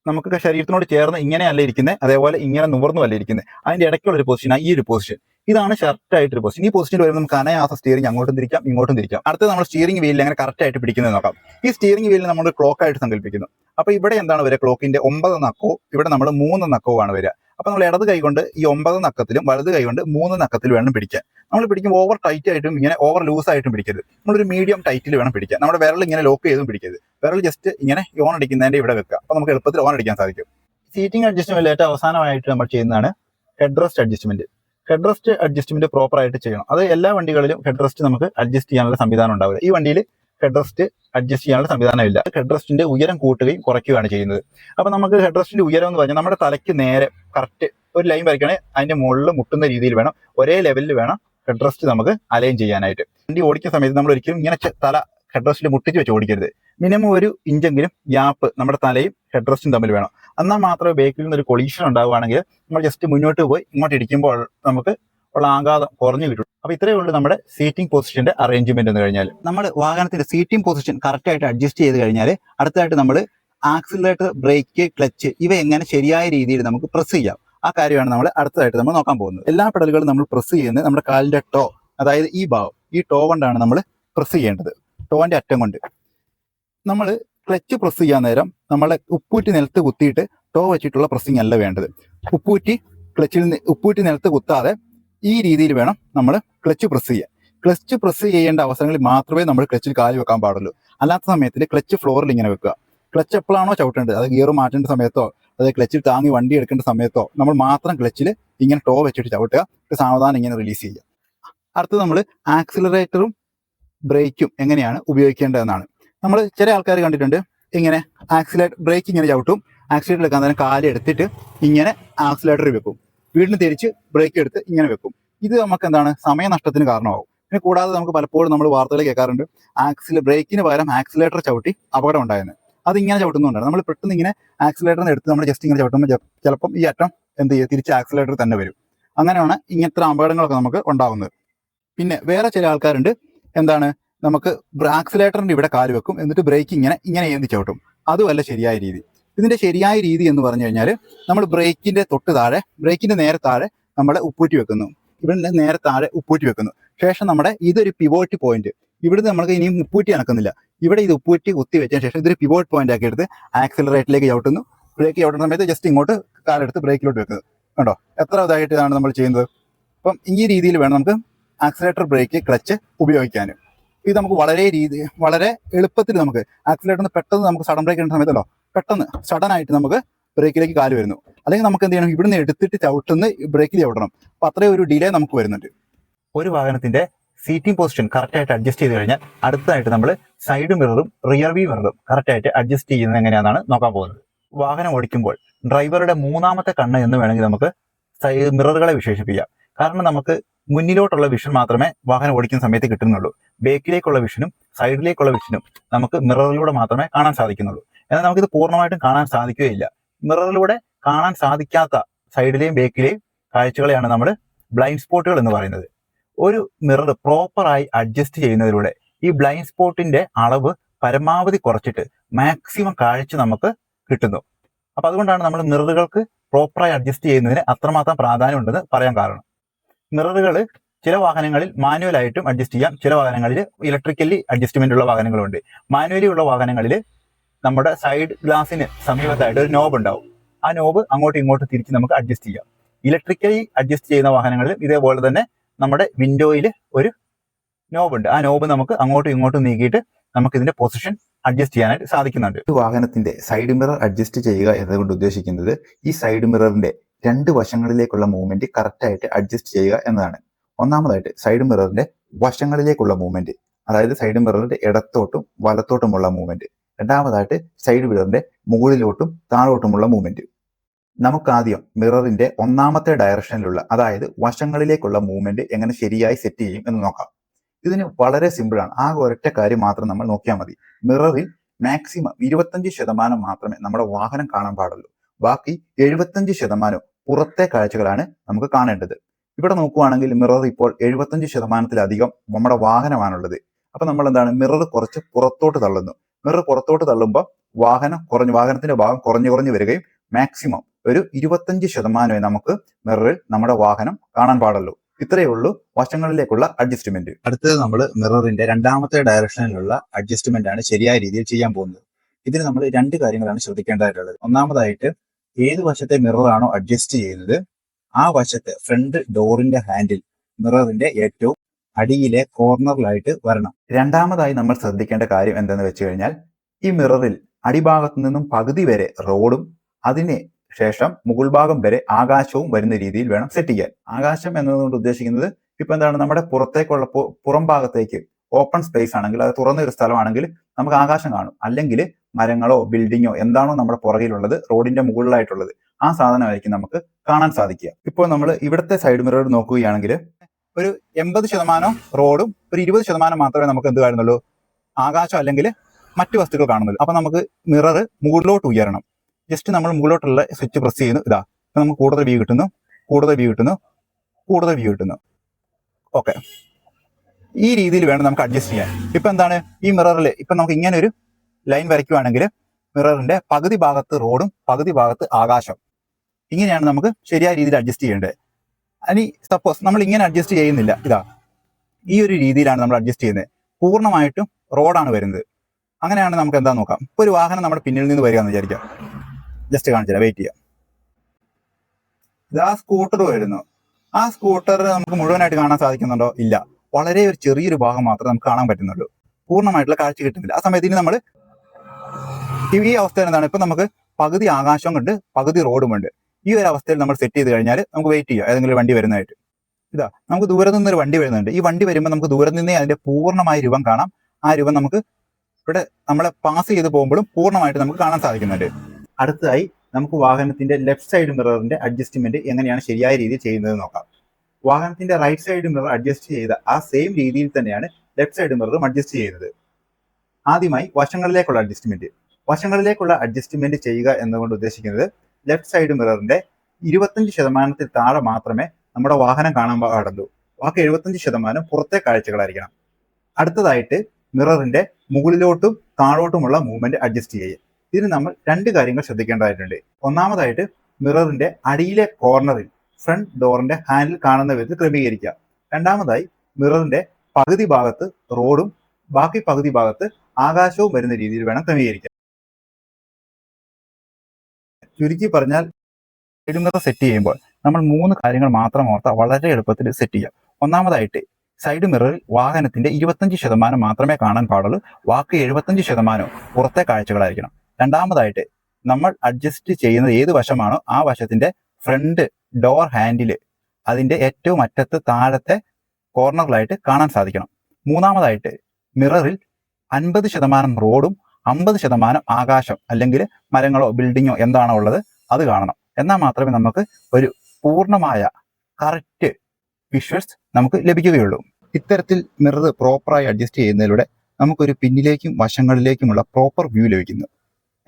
നമുക്ക് ശരീരത്തിനോട് ചേർന്ന് ഇങ്ങനെയല്ല ഇരിക്കുന്നത് അതേപോലെ ഇങ്ങനെ നിവർന്നുമല്ല ഇരിക്കുന്നത് അതിന്റെ ഇടയ്ക്കുള്ള ഒരു പൊസിഷൻ ഈ ഒരു പൊസിഷൻ ഇതാണ് ഷർട്ട് ആയിട്ടൊരു പൊസിഷൻ ഈ പൊസിഷനിൽ വരുമ്പോൾ നമുക്ക് അനയാസ സ്റ്റിയറിംഗ് അങ്ങോട്ടും തിരിക്കാം ഇങ്ങോട്ടും തിരിക്കാം. അടുത്ത നമ്മൾ സ്റ്റിയറിംഗ് വീലിൽ അങ്ങനെ കറക്റ്റ് ആയിട്ട് പിടിക്കുന്നത് നോക്കാം. ഈ സ്റ്റിയറിംഗ് വീലിൽ നമ്മൾ ക്ലോക്ക് ആയിട്ട് സങ്കല്പിക്കുന്നു അപ്പൊ ഇവിടെ എന്താണ് വരിക? ക്ലോക്കിന്റെ ഒമ്പത് നക്കോ ഇവിടെ നമ്മൾ മൂന്ന് നക്കോ ആണ് വരിക. അപ്പൊ നമ്മൾ ഇടത് കൈ കൊണ്ട് ഈ ഒമ്പത് നക്കത്തിലും വലത് കൈ കൊണ്ട് മൂന്ന് നക്കത്തിൽ വേണം പിടിക്കാൻ. നമ്മൾ പിടിക്കുമ്പോൾ ഓവർ ടൈറ്റ് ആയിട്ടും ഇങ്ങനെ ഓവർ ലൂസ് ആയിട്ടും പിടിക്കരുത്. നമ്മളൊരു മീഡിയം ടൈറ്റിൽ വേണം പിടിക്കാൻ. നമ്മുടെ വിരൽ ഇങ്ങനെ ലോക്ക് ചെയ്തും പിടിക്കരുത്. വിരൽ ജസ്റ്റ് ഇങ്ങനെ ഓൺ അടിക്കുന്നതിന്റെ ഇവിടെ വെക്കുക. അപ്പൊ നമുക്ക് എളുപ്പത്തിൽ ഓൺ അടിക്കാൻ സാധിക്കും. സീറ്റിംഗ് അഡ്ജസ്റ്റ്മെന്റ് ഏറ്റവും അവസാനമായിട്ട് നമ്മൾ ചെയ്യുന്നതാണ് head rest adjustment head rest adjustment proper ആയിട്ട് ചെയ്യണം. അത് എല്ലാ വണ്ടികളിലും ഹെഡ് റെസ്റ്റ് നമുക്ക് അഡ്ജസ്റ്റ് ചെയ്യാനുള്ള സംവിധാനം ഉണ്ടാവില്ല. ഈ വണ്ടിയിൽ ഹെഡ് റെസ്റ്റ് അഡ്ജസ്റ്റ് ചെയ്യാനുള്ള സംവിധാനമില്ല. ഹെഡ് റെസ്റ്റിന്റെ ഉയരം കൂട്ടുകയും കുറയ്ക്കുകയാണ് ചെയ്യുന്നത്. അപ്പൊ നമുക്ക് ഹെഡ് റെസ്റ്റിന്റെ ഉയരം എന്ന് പറഞ്ഞാൽ നമ്മുടെ തലയ്ക്ക് നേരെ കറക്റ്റ് ഒരു ലൈൻ വരയ്ക്കണേ അതിന്റെ മുകളിൽ മുട്ടുന്ന രീതിയിൽ വേണം ഒരേ ലെവലിൽ വേണം ഹെഡ് റെസ്റ്റ് നമുക്ക് അലൈൻ ചെയ്യാനായിട്ട്. വണ്ടി ഓടിക്കുന്ന സമയത്ത് നമ്മൾ ഒരിക്കലും ഇങ്ങനെ തല ഹെഡ് റെസ്റ്റിൽ മുട്ടിച്ച് വെച്ച് ഓടിക്കരുത്. മിനിമം ഒരു ഇഞ്ചെങ്കിലും ഗ്യാപ്പ് നമ്മുടെ തലയും ഹെഡ് റെസ്റ്റും തമ്മിൽ വേണം. എന്നാൽ മാത്രമേ ബേക്കിൽ നിന്ന് ഒരു കൊളീഷൻ ഉണ്ടാവുകയാണെങ്കിൽ നമ്മൾ ജസ്റ്റ് മുന്നോട്ട് പോയി ഇങ്ങോട്ട് ഇടിക്കുമ്പോൾ നമുക്ക് ഉള്ള ആഘാതം കുറഞ്ഞു കിട്ടും. അപ്പൊ ഇത്രയേ ഉള്ളൂ നമ്മുടെ സീറ്റിംഗ് പൊസിഷന്റെ അറേഞ്ച്മെന്റ് എന്ന് കഴിഞ്ഞാൽ നമ്മൾ വാഹനത്തിന്റെ സീറ്റിംഗ് പൊസിഷൻ കറക്റ്റ് ആയിട്ട് അഡ്ജസ്റ്റ് ചെയ്ത് കഴിഞ്ഞാൽ അടുത്തതായിട്ട് നമ്മൾ ആക്സിലേറ്റർ ബ്രേക്ക് ക്ലച്ച് ഇവ എങ്ങനെ ശരിയായ രീതിയിൽ നമുക്ക് പ്രസ് ചെയ്യാം. ആ കാര്യമാണ് നമ്മൾ അടുത്തതായിട്ട് നമ്മൾ നോക്കാൻ പോകുന്നത്. എല്ലാ പെടലുകളും നമ്മൾ പ്രസ് ചെയ്യുന്നത് നമ്മുടെ കാലിന്റെ ടോ അതായത് ഈ ഭാവം ഈ ടോ കൊണ്ടാണ് നമ്മൾ പ്രസ് ചെയ്യേണ്ടത്. ടോന്റെ അറ്റം കൊണ്ട്. നമ്മൾ ക്ലച്ച് പ്രസ് ചെയ്യാൻ നേരം നമ്മളെ ഉപ്പൂറ്റി നിലത്ത് കുത്തിയിട്ട് ടോ വെച്ചിട്ടുള്ള പ്രസ്സിങ് അല്ല വേണ്ടത്. ഉപ്പൂറ്റി ക്ലച്ചിൽ ഉപ്പൂറ്റി നിലത്ത് കുത്താതെ ഈ രീതിയിൽ വേണം നമ്മൾ ക്ലച്ച് പ്രസ് ചെയ്യാൻ. ക്ലച്ച് പ്രസ് ചെയ്യേണ്ട അവസരങ്ങളിൽ മാത്രമേ നമ്മൾ ക്ലച്ചിൽ കാൽ വെക്കാൻ പാടുള്ളൂ. അല്ലാത്ത സമയത്തിൽ ക്ലച്ച് ഫ്ലോറിൽ ഇങ്ങനെ വെക്കുക. ക്ലച്ച് എപ്പോഴാണോ ചവിട്ടേണ്ടത്? അത് ഗിയർ മാറ്റേണ്ട സമയത്തോ അത് ക്ലച്ചിൽ താങ്ങി വണ്ടി എടുക്കേണ്ട സമയത്തോ നമ്മൾ മാത്രം ക്ലച്ചിൽ ഇങ്ങനെ ടോ വെച്ചിട്ട് ചവിട്ടുക. സാവധാനം ഇങ്ങനെ റിലീസ് ചെയ്യുക. അടുത്തത് നമ്മൾ ആക്സിലറേറ്ററും ബ്രേക്കും എങ്ങനെയാണ് ഉപയോഗിക്കേണ്ടതെന്നാണ്. നമ്മൾ ചില ആൾക്കാർ കണ്ടിട്ടുണ്ട്. ഇങ്ങനെ ആക്സിലേറ്റർ ബ്രേക്ക് ഇങ്ങനെ ചവിട്ടും. ആക്സിലേറ്റർ എടുക്കാൻ തന്നെ കാൽ എടുത്തിട്ട് ഇങ്ങനെ ആക്സിലേറ്റർ വെക്കും. വീടിന് തിരിച്ച് ബ്രേക്ക് എടുത്ത് ഇങ്ങനെ വെക്കും. ഇത് നമുക്ക് എന്താണ്? സമയനഷ്ടത്തിന് കാരണമാകും പിന്നെ കൂടാതെ നമുക്ക് പലപ്പോഴും നമ്മൾ വാർത്തകൾ കേൾക്കാറുണ്ട്. ആക്സിൽ ബ്രേക്കിന് പകരം ആക്സിലേറ്റർ ചവിട്ടി അപകടം ഉണ്ടായെന്ന്. അത് ഇങ്ങനെ ചവിട്ടുന്നുണ്ടാണ് നമ്മൾ പെട്ടെന്ന് ഇങ്ങനെ ആക്സിലേറ്ററിന് എടുത്ത് നമ്മൾ ജസ്റ്റ് ഇങ്ങനെ ചവിട്ടുമ്പോൾ ചിലപ്പം ഈ അറ്റം എന്ത് ചെയ്യുക തിരിച്ച് ആക്സിലേറ്റർ തന്നെ വരും. അങ്ങനെയാണ് ഇങ്ങനത്തെ അപകടങ്ങളൊക്കെ നമുക്ക് ഉണ്ടാകുന്നത് പിന്നെ വേറെ ചില ആൾക്കാരുണ്ട്. എന്താണ്? നമുക്ക് ആക്സിലേറ്ററിന്റെ ഇവിടെ കാൽ വെക്കും. എന്നിട്ട് ബ്രേക്ക് ഇങ്ങനെ ഇങ്ങനെ ഏന്തി ചവിട്ടും. അതുമല്ല ശരിയായ രീതി. ഇതിന്റെ ശരിയായ രീതി എന്ന് പറഞ്ഞു കഴിഞ്ഞാൽ നമ്മൾ ബ്രേക്കിന്റെ തൊട്ട് താഴെ ബ്രേക്കിന്റെ നേരെ താഴെ നമ്മൾ ഉപ്പൂറ്റി വെക്കുന്നു. ഇവിടെ നേരെ താഴെ ഉപ്പൂറ്റി വെക്കുന്നു. ശേഷം നമ്മുടെ ഇതൊരു പിവോട്ട് പോയിന്റ് ഇവിടുന്ന് നമ്മൾക്ക് ഇനിയും ഉപ്പൂറ്റി നടക്കുന്നില്ല ഇവിടെ ഇത് ഉപ്പൂറ്റി കുത്തി വെച്ചതിന് ശേഷം ഇതൊരു പിവോട്ട് പോയിന്റ് ആക്കി എടുത്ത് ആക്സിലറേറ്റിലേക്ക് ചവിട്ടുന്നു. ബ്രേക്ക് ചവിട്ടുന്ന സമയത്ത് ജസ്റ്റ് ഇങ്ങോട്ട് കാലെടുത്ത് ബ്രേക്കിലോട്ട് വെക്കുന്നത് കണ്ടോ? എത്ര ഇതായിട്ട് ഇതാണ് നമ്മൾ ചെയ്യുന്നത്? അപ്പം ഈ രീതിയിൽ വേണം നമുക്ക് ആക്സിലേറ്റർ ബ്രേക്ക് ക്ലച്ച് ഉപയോഗിക്കാനും. ഇത് നമുക്ക് വളരെ രീതി വളരെ എളുപ്പത്തിൽ നമുക്ക് ആക്സിലേറ്ററിന് പെട്ടെന്ന് നമുക്ക് സഡൻ ബ്രേക്ക് ഇടുന്ന സമയത്തല്ലോ പെട്ടെന്ന് സഡൻ ആയിട്ട് നമുക്ക് ബ്രേക്കിലേക്ക് കാൽ വരുന്നു. അല്ലെങ്കിൽ നമുക്ക് എന്ത് ചെയ്യണം? ഇവിടുന്ന് എടുത്തിട്ട് ചവിട്ടുന്ന ബ്രേക്കിൽ ചവിട്ടണം. അപ്പൊ അത്രയും ഒരു ഡിലേ നമുക്ക് വരുന്നുണ്ട്. ഒരു വാഹനത്തിന്റെ സീറ്റിംഗ് പൊസിഷൻ കറക്റ്റ് ആയിട്ട് അഡ്ജസ്റ്റ് ചെയ്ത് കഴിഞ്ഞാൽ അടുത്തതായിട്ട് നമ്മൾ സൈഡ് മിററും റിയർ വ്യൂ മിററും കറക്റ്റ് ആയിട്ട് അഡ്ജസ്റ്റ് ചെയ്യുന്നത് എങ്ങനെയാണെന്നാണ് നോക്കാൻ പോകുന്നത്. വാഹനം ഓടിക്കുമ്പോൾ ഡ്രൈവറുടെ മൂന്നാമത്തെ കണ്ണ് എന്ന് വേണമെങ്കിൽ നമുക്ക് മിററുകളെ വിശേഷിപ്പിക്കാം. കാരണം നമുക്ക് മുന്നിലോട്ടുള്ള വിഷൻ മാത്രമേ വാഹനം ഓടിക്കുന്ന സമയത്ത് കിട്ടുന്നുള്ളൂ. ബേക്കിലേക്കുള്ള വിഷനും സൈഡിലേക്കുള്ള വിഷനും നമുക്ക് മിററിലൂടെ മാത്രമേ കാണാൻ സാധിക്കുന്നുള്ളൂ. എന്നാൽ നമുക്കിത് പൂർണമായിട്ടും കാണാൻ സാധിക്കുകയില്ല. മിററിലൂടെ കാണാൻ സാധിക്കാത്ത സൈഡിലെയും ബേക്കിലെയും കാഴ്ചകളെയാണ് നമ്മൾ ബ്ലൈൻഡ് സ്പോട്ടുകൾ എന്ന് പറയുന്നത്. ഒരു മിറർ പ്രോപ്പറായി അഡ്ജസ്റ്റ് ചെയ്യുന്നതിലൂടെ ഈ ബ്ലൈൻഡ് സ്പോട്ടിന്റെ അളവ് പരമാവധി കുറച്ചിട്ട് മാക്സിമം കാഴ്ച നമുക്ക് കിട്ടുന്നു. അപ്പൊ അതുകൊണ്ടാണ് നമ്മൾ മിററുകൾക്ക് പ്രോപ്പറായി അഡ്ജസ്റ്റ് ചെയ്യുന്നതിന് അത്രമാത്രം പ്രാധാന്യം ഉണ്ടെന്ന് പറയാൻ കാരണം. മിററുകൾ ചില വാഹനങ്ങളിൽ മാനുവൽ ആയിട്ടും അഡ്ജസ്റ്റ് ചെയ്യാം. ചില വാഹനങ്ങളിൽ ഇലക്ട്രിക്കലി അഡ്ജസ്റ്റ്മെന്റ് ഉള്ള വാഹനങ്ങളുണ്ട്. മാനുവലി ഉള്ള വാഹനങ്ങളിൽ നമ്മുടെ സൈഡ് ഗ്ലാസിന് സമീപത്തായിട്ട് ഒരു നോബ് ഉണ്ടാവും. ആ നോബ് അങ്ങോട്ടും ഇങ്ങോട്ടും തിരിച്ച് നമുക്ക് അഡ്ജസ്റ്റ് ചെയ്യാം. ഇലക്ട്രിക്കലി അഡ്ജസ്റ്റ് ചെയ്യുന്ന വാഹനങ്ങളിലും ഇതേപോലെ തന്നെ നമ്മുടെ വിൻഡോയിൽ ഒരു നോബ് ഉണ്ട്. ആ നോബ് നമുക്ക് അങ്ങോട്ടും ഇങ്ങോട്ടും നീക്കിയിട്ട് നമുക്ക് ഇതിന്റെ പൊസിഷൻ അഡ്ജസ്റ്റ് ചെയ്യാനായിട്ട് സാധിക്കുന്നുണ്ട്. വാഹനത്തിന്റെ സൈഡ് മിറർ അഡ്ജസ്റ്റ് ചെയ്യുക എന്നതുകൊണ്ട് ഉദ്ദേശിക്കുന്നത് ഈ സൈഡ് മിററിന്റെ രണ്ട് വശങ്ങളിലേക്കുള്ള മൂവ്മെന്റ് കറക്റ്റായിട്ട് അഡ്ജസ്റ്റ് ചെയ്യുക എന്നതാണ്. ഒന്നാമതായിട്ട് സൈഡ് മിററിന്റെ വശങ്ങളിലേക്കുള്ള മൂവ്മെന്റ് അതായത് സൈഡ് മിററിന്റെ ഇടത്തോട്ടും വലത്തോട്ടുമുള്ള മൂവ്മെന്റ് രണ്ടാമതായിട്ട് സൈഡ് മിററിന്റെ മുകളിലോട്ടും താഴോട്ടുമുള്ള മൂവ്മെന്റ് നമുക്കാദ്യം മിററിന്റെ ഒന്നാമത്തെ ഡയറക്ഷനിലുള്ള അതായത് വശങ്ങളിലേക്കുള്ള മൂവ്മെന്റ് എങ്ങനെ ശരിയായി സെറ്റ് ചെയ്യും എന്ന് നോക്കാം. ഇതിന് വളരെ സിമ്പിളാണ് ആ ഒരൊറ്റ കാര്യം മാത്രം നമ്മൾ നോക്കിയാൽ മതി. മിററിൽ മാക്സിമം ഇരുപത്തഞ്ച് ശതമാനം മാത്രമേ നമ്മുടെ വാഹനം കാണാൻ പാടുള്ളൂ. ബാക്കി എഴുപത്തഞ്ച് ശതമാനം പുറത്തെ കാഴ്ചകളാണ് നമുക്ക് കാണേണ്ടത്. ഇവിടെ നോക്കുവാണെങ്കിൽ മിറർ ഇപ്പോൾ എഴുപത്തഞ്ച് ശതമാനത്തിലധികം നമ്മുടെ വാഹനമാണുള്ളത്. അപ്പൊ നമ്മൾ എന്താണ് മിറർ കുറച്ച് പുറത്തോട്ട് തള്ളുന്നു. മിറർ പുറത്തോട്ട് തള്ളുമ്പോൾ വാഹനം കുറഞ്ഞു വാഹനത്തിന്റെ ഭാഗം കുറഞ്ഞു കുറഞ്ഞു വരികയും മാക്സിമം ഒരു ഇരുപത്തഞ്ച് ശതമാനമേ നമുക്ക് മിററിൽ നമ്മുടെ വാഹനം കാണാൻ പാടുള്ളൂ. ഇത്രയേ ഉള്ളൂ വശങ്ങളിലേക്കുള്ള അഡ്ജസ്റ്റ്മെന്റ് അടുത്തത് നമ്മൾ മിററിന്റെ രണ്ടാമത്തെ ഡയറക്ഷനിലുള്ള അഡ്ജസ്റ്റ്മെന്റ് ആണ് ശരിയായ രീതിയിൽ ചെയ്യാൻ പോകുന്നത്. ഇതിന് നമ്മൾ രണ്ട് കാര്യങ്ങളാണ് ശ്രദ്ധിക്കേണ്ടതായിട്ടുള്ളത്. ഒന്നാമതായിട്ട് ഏത് വശത്തെ മിററാണോ അഡ്ജസ്റ്റ് ചെയ്യുന്നത് ആ വശത്തെ ഫ്രണ്ട് ഡോറിന്റെ ഹാൻഡിൽ മിററിന്റെ ഏറ്റവും അടിയിലെ കോർണറിലായിട്ട് വരണം. രണ്ടാമതായി നമ്മൾ ശ്രദ്ധിക്കേണ്ട കാര്യം എന്തെന്ന് വെച്ച് കഴിഞ്ഞാൽ ഈ മിററിൽ അടിഭാഗത്തു നിന്നും പകുതി വരെ റോഡും അതിന് ശേഷം മുകൾ ഭാഗം വരെ ആകാശവും വരുന്ന രീതിയിൽ വേണം സെറ്റ് ചെയ്യാൻ. ആകാശം എന്നതുകൊണ്ട് ഉദ്ദേശിക്കുന്നത് ഇപ്പൊ എന്താണ് നമ്മുടെ പുറത്തേക്കുള്ള പുറം ഭാഗത്തേക്ക് ഓപ്പൺ സ്പേസ് ആണെങ്കിൽ അത് തുറന്ന ഒരു സ്ഥലമാണെങ്കിൽ നമുക്ക് ആകാശം കാണും. അല്ലെങ്കിൽ മരങ്ങളോ ബിൽഡിങ്ങോ എന്താണോ നമ്മുടെ പുറകിലുള്ളത് റോഡിന്റെ മുകളിലായിട്ടുള്ളത് ആ സാധനമായിരിക്കും നമുക്ക് കാണാൻ സാധിക്കുക. ഇപ്പോൾ നമ്മൾ ഇവിടുത്തെ സൈഡ് മിറർ നോക്കുകയാണെങ്കിൽ ഒരു എൺപത് ശതമാനം റോഡും ഒരു ഇരുപത് ശതമാനം മാത്രമേ നമുക്ക് എന്ത് കാണുന്നുള്ളൂ? ആകാശം അല്ലെങ്കിൽ മറ്റു വസ്തുക്കൾ കാണുന്നുള്ളൂ. അപ്പൊ നമുക്ക് മിറർ മുകളിലോട്ട് ഉയരണം. ജസ്റ്റ് നമ്മൾ മുകളിലോട്ടുള്ള സ്വിച്ച് പ്രസ് ചെയ്യുന്നു. ഇതാ നമുക്ക് കൂടുതൽ വ്യൂ കിട്ടുന്നു. കൂടുതൽ വ്യൂ കിട്ടുന്നു. കൂടുതൽ വ്യൂ കിട്ടുന്നു. ഓക്കെ ഈ രീതിയിൽ വേണം നമുക്ക് അഡ്ജസ്റ്റ് ചെയ്യാൻ. ഇപ്പൊ എന്താണ്? ഈ മിററിൽ ഇപ്പൊ നമുക്ക് ഇങ്ങനെ ഒരു ലൈൻ വരയ്ക്കുവാണെങ്കിൽ മിററിന്റെ പകുതി ഭാഗത്ത് റോഡും പകുതി ഭാഗത്ത് ആകാശം ഇങ്ങനെയാണ് നമുക്ക് ശരിയായ രീതിയിൽ അഡ്ജസ്റ്റ് ചെയ്യേണ്ടത്. ഇനി സപ്പോസ് നമ്മൾ ഇങ്ങനെ അഡ്ജസ്റ്റ് ചെയ്യുന്നില്ല. ഇതാ ഈ ഒരു രീതിയിലാണ് നമ്മൾ അഡ്ജസ്റ്റ് ചെയ്യുന്നത്. പൂർണമായിട്ടും റോഡാണ് വരുന്നത്. അങ്ങനെയാണ് നമുക്ക് എന്താ നോക്കാം. ഇപ്പൊ ഒരു വാഹനം നമ്മുടെ പിന്നിൽ നിന്ന് വരിക എന്ന് വിചാരിക്കാം ജസ്റ്റ് കാണിച്ചില്ല വെയിറ്റ് ചെയ്യാം. ഇതാ സ്കൂട്ടർ വരുന്നു. ആ സ്കൂട്ടർ നമുക്ക് മുഴുവനായിട്ട് കാണാൻ സാധിക്കുന്നുണ്ടോ? ഇല്ല. വളരെ ഒരു ചെറിയൊരു ഭാഗം മാത്രമേ നമുക്ക് കാണാൻ പറ്റുന്നുള്ളൂ. പൂർണമായിട്ടുള്ള കാഴ്ച കിട്ടുന്നില്ല. ആ സമയത്ത് നമ്മൾ ഈ അവസ്ഥയിൽ എന്താണ് ഇപ്പൊ നമുക്ക് പകുതി ആകാശം കണ്ട് പകുതി റോഡുമുണ്ട് ഈ ഒരു അവസ്ഥയിൽ നമ്മൾ സെറ്റ് ചെയ്ത് കഴിഞ്ഞാൽ നമുക്ക് വെയിറ്റ് ചെയ്യാം. ഏതെങ്കിലും വണ്ടി വരുന്നതായിട്ട്. ഇതാ നമുക്ക് ദൂരെ നിന്ന് ഒരു വണ്ടി വരുന്നുണ്ട്. ഈ വണ്ടി വരുമ്പോൾ നമുക്ക് ദൂരെ നിന്നേ അതിന്റെ പൂർണമായ രൂപം കാണാം. ആ രൂപം നമുക്ക് ഇവിടെ നമ്മളെ പാസ് ചെയ്ത് പോകുമ്പോഴും പൂർണമായിട്ട് നമുക്ക് കാണാൻ സാധിക്കുന്നുണ്ട്. അടുത്തതായി നമുക്ക് വാഹനത്തിന്റെ ലെഫ്റ്റ് സൈഡ് മിററിന്റെ അഡ്ജസ്റ്റ്മെന്റ് എങ്ങനെയാണ് ശരിയായ രീതിയിൽ ചെയ്യുന്നത് നോക്കാം. വാഹനത്തിന്റെ റൈറ്റ് സൈഡ് മിറർ അഡ്ജസ്റ്റ് ചെയ്ത ആ സെയിം രീതിയിൽ തന്നെയാണ് ലെഫ്റ്റ് സൈഡ് മിററും അഡ്ജസ്റ്റ് ചെയ്യുന്നത്. ആദ്യമായി വശങ്ങളിലേക്കുള്ള അഡ്ജസ്റ്റ്മെന്റ് വശങ്ങളിലേക്കുള്ള അഡ്ജസ്റ്റ്മെന്റ് ചെയ്യുക എന്നുകൊണ്ട് ഉദ്ദേശിക്കുന്നത് ലെഫ്റ്റ് സൈഡ് മിററിന്റെ ഇരുപത്തഞ്ച് ശതമാനത്തിൽ താഴെ മാത്രമേ നമ്മുടെ വാഹനം കാണാൻ പാടുള്ളൂ. ബാക്കി എഴുപത്തഞ്ച് ശതമാനം പുറത്തെ കാഴ്ചകളായിരിക്കണം. അടുത്തതായിട്ട് മിററിന്റെ മുകളിലോട്ടും താഴോട്ടുമുള്ള മൂവ്മെന്റ് അഡ്ജസ്റ്റ് ചെയ്യുക. ഇതിന് നമ്മൾ രണ്ട് കാര്യങ്ങൾ ശ്രദ്ധിക്കേണ്ടതായിട്ടുണ്ട്. ഒന്നാമതായിട്ട് മിററിന്റെ അടിയിലെ കോർണറിൽ ഫ്രണ്ട് ഡോറിന്റെ ഹാൻഡിൽ കാണുന്ന വിധത്തിൽ ക്രമീകരിക്കുക. രണ്ടാമതായി മിററിന്റെ പകുതി ഭാഗത്ത് റോഡും ബാക്കി പകുതി ഭാഗത്ത് ആകാശവും വരുന്ന രീതിയിൽ വേണം ക്രമീകരിക്കാൻ. ചുരുക്കി പറഞ്ഞാൽ സൈഡ് സെറ്റ് ചെയ്യുമ്പോൾ നമ്മൾ മൂന്ന് കാര്യങ്ങൾ മാത്രം ഓർത്താൽ വളരെ എളുപ്പത്തിൽ സെറ്റ് ചെയ്യാം. ഒന്നാമതായിട്ട് സൈഡ് മിററിൽ വാഹനത്തിന്റെ ഇരുപത്തഞ്ച് ശതമാനം മാത്രമേ കാണാൻ പാടുള്ളൂ. ബാക്കി എഴുപത്തഞ്ച് ശതമാനവും പുറത്തെ കാഴ്ചകളായിരിക്കണം. രണ്ടാമതായിട്ട് നമ്മൾ അഡ്ജസ്റ്റ് ചെയ്യുന്നത് ഏത് വശമാണോ ആ വശത്തിന്റെ ഫ്രണ്ട് ഡോർ ഹാൻഡിൽ അതിന്റെ ഏറ്റവും അറ്റത്ത് താഴത്തെ കോർണറിലായിട്ട് കാണാൻ സാധിക്കണം. മൂന്നാമതായിട്ട് മിററിൽ അൻപത് ശതമാനം റോഡും അമ്പത് ശതമാനം ആകാശം അല്ലെങ്കിൽ മരങ്ങളോ ബിൽഡിങ്ങോ എന്താണോ ഉള്ളത് അത് കാണണം. എന്നാൽ മാത്രമേ നമുക്ക് ഒരു പൂർണമായ കറക്റ്റ് വിഷ്വൽസ് നമുക്ക് ലഭിക്കുകയുള്ളൂ. ഇത്തരത്തിൽ മിറർ പ്രോപ്പറായി അഡ്ജസ്റ്റ് ചെയ്യുന്നതിലൂടെ നമുക്കൊരു പിന്നിലേക്കും വശങ്ങളിലേക്കുമുള്ള പ്രോപ്പർ വ്യൂ ലഭിക്കുന്നു.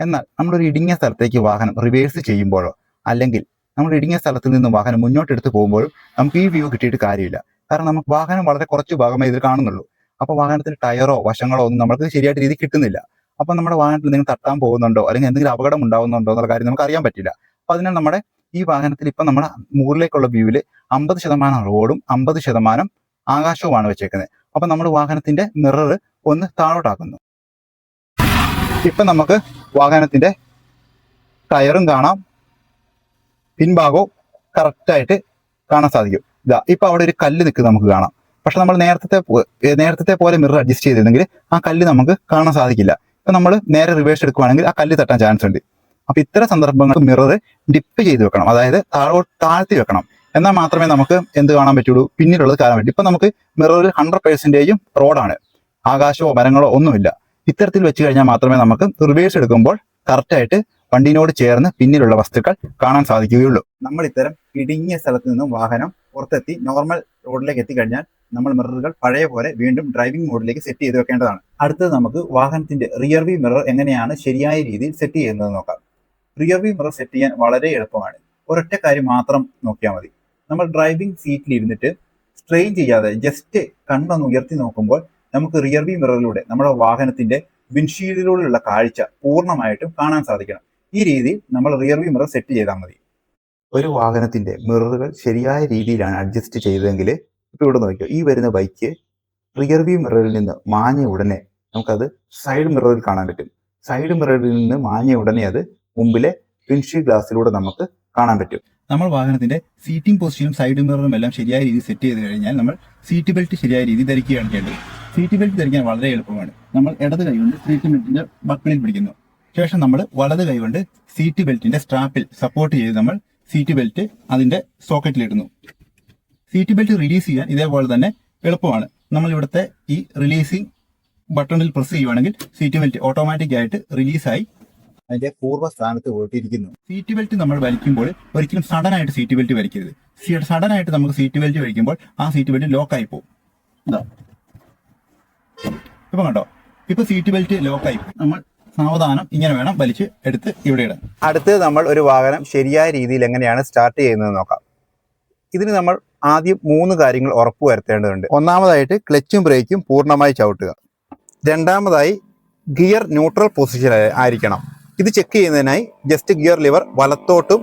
എന്നാൽ നമ്മളൊരു ഇടുങ്ങിയ സ്ഥലത്തേക്ക് വാഹനം റിവേഴ്സ് ചെയ്യുമ്പോഴോ അല്ലെങ്കിൽ നമ്മൾ ഇടുങ്ങിയ സ്ഥലത്ത് നിന്ന് വാഹനം മുന്നോട്ടെടുത്ത് പോകുമ്പോഴും നമുക്ക് ഈ വ്യൂ കിട്ടിയിട്ട് കാര്യമില്ല. കാരണം നമുക്ക് വാഹനം വളരെ കുറച്ച് ഭാഗമേ ഇതിൽ കാണുന്നുള്ളൂ. അപ്പോൾ വാഹനത്തിന്റെ ടയറോ വശങ്ങളോ ഒന്നും നമുക്ക് ശരിയായിട്ട് രീതി കിട്ടുന്നില്ല. അപ്പോൾ നമ്മുടെ വാഹനത്തിൽ എന്തെങ്കിലും തട്ടാൻ പോകുന്നുണ്ടോ? അല്ലെങ്കിൽ എന്തെങ്കിലും അപകടം ഉണ്ടാകുന്നുണ്ടോ എന്നുള്ള കാര്യം നമുക്ക് അറിയാൻ പറ്റില്ല. അപ്പൊ അതിനാൽ നമ്മുടെ ഈ വാഹനത്തിൽ ഇപ്പം നമ്മുടെ മുകളിലേക്കുള്ള വ്യൂവിൽ അമ്പത് ശതമാനം റോഡും അമ്പത് ശതമാനം ആകാശവുമാണ് വെച്ചേക്കുന്നത്. അപ്പൊ നമ്മൾ വാഹനത്തിന്റെ മിറർ ഒന്ന് താഴോട്ടാക്കുന്നു. ഇപ്പൊ നമുക്ക് വാഹനത്തിന്റെ ടയറും കാണാം. പിൻഭാഗവും കറക്റ്റായിട്ട് കാണാൻ സാധിക്കും. ഇതാ ഇപ്പൊ അവിടെ ഒരു കല്ല് നിൽക്കുന്നത് നമുക്ക് കാണാം. പക്ഷെ നമ്മൾ നേരത്തെ നേരത്തെ പോലെ മിറർ അഡ്ജസ്റ്റ് ചെയ്തിരുന്നെങ്കിൽ ആ കല്ല് നമുക്ക് കാണാൻ സാധിക്കില്ല. ഇപ്പൊ നമ്മൾ നേരെ റിവേഴ്സ് എടുക്കുവാണെങ്കിൽ ആ കല്ല് തട്ടാൻ ചാൻസ് ഉണ്ട്. അപ്പൊ ഇത്തരം സന്ദർഭങ്ങൾക്ക് മിറർ ഡിപ്പ് ചെയ്ത് വെക്കണം. അതായത് താഴോ താഴ്ത്തി വെക്കണം. എന്നാൽ മാത്രമേ നമുക്ക് എന്ത് കാണാൻ പറ്റുള്ളൂ? പിന്നീടുള്ളത് കാണാൻ പറ്റും ഇപ്പൊ നമുക്ക് മിററിൽ ഹൺഡ്രഡ് പെർസെന്റേജും റോഡാണ് ആകാശമോ മരങ്ങളോ ഒന്നുമില്ല. ഇത്തരത്തിൽ വെച്ച് കഴിഞ്ഞാൽ മാത്രമേ നമുക്ക് റിവേഴ്സ് എടുക്കുമ്പോൾ കറക്റ്റായിട്ട് വണ്ടിനോട് ചേർന്ന് പിന്നിലുള്ള വസ്തുക്കൾ കാണാൻ സാധിക്കുകയുള്ളൂ. നമ്മൾ ഇത്തരം ഇടുങ്ങിയ സ്ഥലത്ത് നിന്നും വാഹനം പുറത്തെത്തി നോർമൽ റോഡിലേക്ക് എത്തിക്കഴിഞ്ഞാൽ നമ്മൾ മിററുകൾ പഴയ പോലെ വീണ്ടും ഡ്രൈവിംഗ് മോഡിലേക്ക് സെറ്റ് ചെയ്ത് വെക്കേണ്ടതാണ്. അടുത്തത് നമുക്ക് വാഹനത്തിന്റെ റിയർ വ്യൂ മിറർ എങ്ങനെയാണ് ശരിയായ രീതിയിൽ സെറ്റ് ചെയ്യുന്നത് നോക്കാം. റിയർ വ്യൂ മിറർ സെറ്റ് ചെയ്യാൻ വളരെ എളുപ്പമാണ്. ഒരൊറ്റ കാര്യം മാത്രം നോക്കിയാൽ മതി. നമ്മൾ ഡ്രൈവിംഗ് സീറ്റിൽ ഇരുന്നിട്ട് സ്ട്രെയിൻ ചെയ്യാതെ ജസ്റ്റ് കണ്ണൊന്ന് ഉയർത്തി നോക്കുമ്പോൾ നമുക്ക് റിയർ വ്യൂ മിററിലൂടെ നമ്മുടെ വാഹനത്തിന്റെ വിൻഷീൽഡിലൂടെയുള്ള കാഴ്ച പൂർണമായിട്ടും കാണാൻ സാധിക്കണം. ഈ രീതിയിൽ നമ്മൾ റിയർ വ്യൂ മിറർ സെറ്റ് ചെയ്താൽ മതി. ഒരു വാഹനത്തിന്റെ മിററുകൾ ശരിയായ രീതിയിലാണ് അഡ്ജസ്റ്റ് ചെയ്തതെങ്കിൽ ഇപ്പൊ ഇവിടെ നോക്കിയോ ഈ വരുന്ന ബൈക്ക് റിയർ വ്യൂ മിററിൽ നിന്ന് മാഞ്ഞ ഉടനെ നമുക്കത് സൈഡ് മിററിൽ കാണാൻ പറ്റും. സൈഡ് മിററിൽ നിന്ന് മാഞ്ഞ ഉടനെ അത് മുമ്പിലെ വിൻഷീൽഡ് ഗ്ലാസ്സിലൂടെ നമുക്ക് കാണാൻ പറ്റും. നമ്മൾ വാഹനത്തിന്റെ സീറ്റിംഗ് പൊസിഷനും സൈഡ് മിററും എല്ലാം ശരിയായ രീതിയിൽ സെറ്റ് ചെയ്ത് കഴിഞ്ഞാൽ നമ്മൾ സീറ്റ് ബെൽറ്റ് ശരിയായ രീതിയിൽ ധരിക്കുകയാണ് ചെയ്യേണ്ടത്. സീറ്റ് ബെൽറ്റ് ധരിക്കാൻ വളരെ എളുപ്പമാണ്. നമ്മൾ ഇടത് കൈകൊണ്ട് സീറ്റ് ബെൽറ്റിന്റെ ബക്കിളിൽ പിടിക്കുന്നു. ശേഷം നമ്മൾ വലത് കൈകൊണ്ട് സീറ്റ് ബെൽറ്റിന്റെ സ്ട്രാപ്പിൽ സപ്പോർട്ട് ചെയ്ത് നമ്മൾ സീറ്റ് ബെൽറ്റ് അതിന്റെ സോക്കറ്റിൽ ഇടുന്നു. സീറ്റ് ബെൽറ്റ് റിലീസ് ചെയ്യാൻ ഇതേപോലെ തന്നെ എളുപ്പമാണ്. നമ്മൾ ഇവിടുത്തെ ഈ റിലീസിങ് ബട്ടണിൽ പ്രസ് ചെയ്യുവാണെങ്കിൽ സീറ്റ് ബെൽറ്റ് ഓട്ടോമാറ്റിക് ആയിട്ട് റിലീസായി അതിന്റെ പൂർവ സ്ഥാനത്ത് പോയിട്ടിരിക്കുന്നു. സീറ്റ് ബെൽറ്റ് നമ്മൾ വലിക്കുമ്പോൾ ഒരിക്കലും സഡൻ ആയിട്ട് സീറ്റ് ബെൽറ്റ് വലിക്കരുത്. സഡൻ ആയിട്ട് നമുക്ക് സീറ്റ് ബെൽറ്റ് വലിക്കുമ്പോൾ ആ സീറ്റ് ബെൽറ്റ് ലോക്കായി പോകും. ഇപ്പൊ കണ്ടോ? ഇപ്പൊ സീറ്റ് ബെൽറ്റ് ലോക്കായി നമ്മൾ സാവധാനം ഇങ്ങനെ വേണം വലിച്ച് എടുത്ത് ഇവിടെ ഇടാൻ. അടുത്ത് നമ്മൾ ഒരു വാഹനം ശരിയായ രീതിയിൽ എങ്ങനെയാണ് സ്റ്റാർട്ട് ചെയ്യുന്നത് നോക്കാം. ഇതിന് നമ്മൾ ആദ്യം മൂന്ന് കാര്യങ്ങൾ ഉറപ്പുവരുത്തേണ്ടതുണ്ട് ഒന്നാമതായിട്ട് ക്ലച്ചും ബ്രേക്കും പൂർണമായി ചവിട്ടുക. രണ്ടാമതായി ഗിയർ ന്യൂട്രൽ പൊസിഷൻ ആയിരിക്കണം. ഇത് ചെക്ക് ചെയ്യുന്നതിനായി ജസ്റ്റ് ഗിയർ ലിവർ വലത്തോട്ടും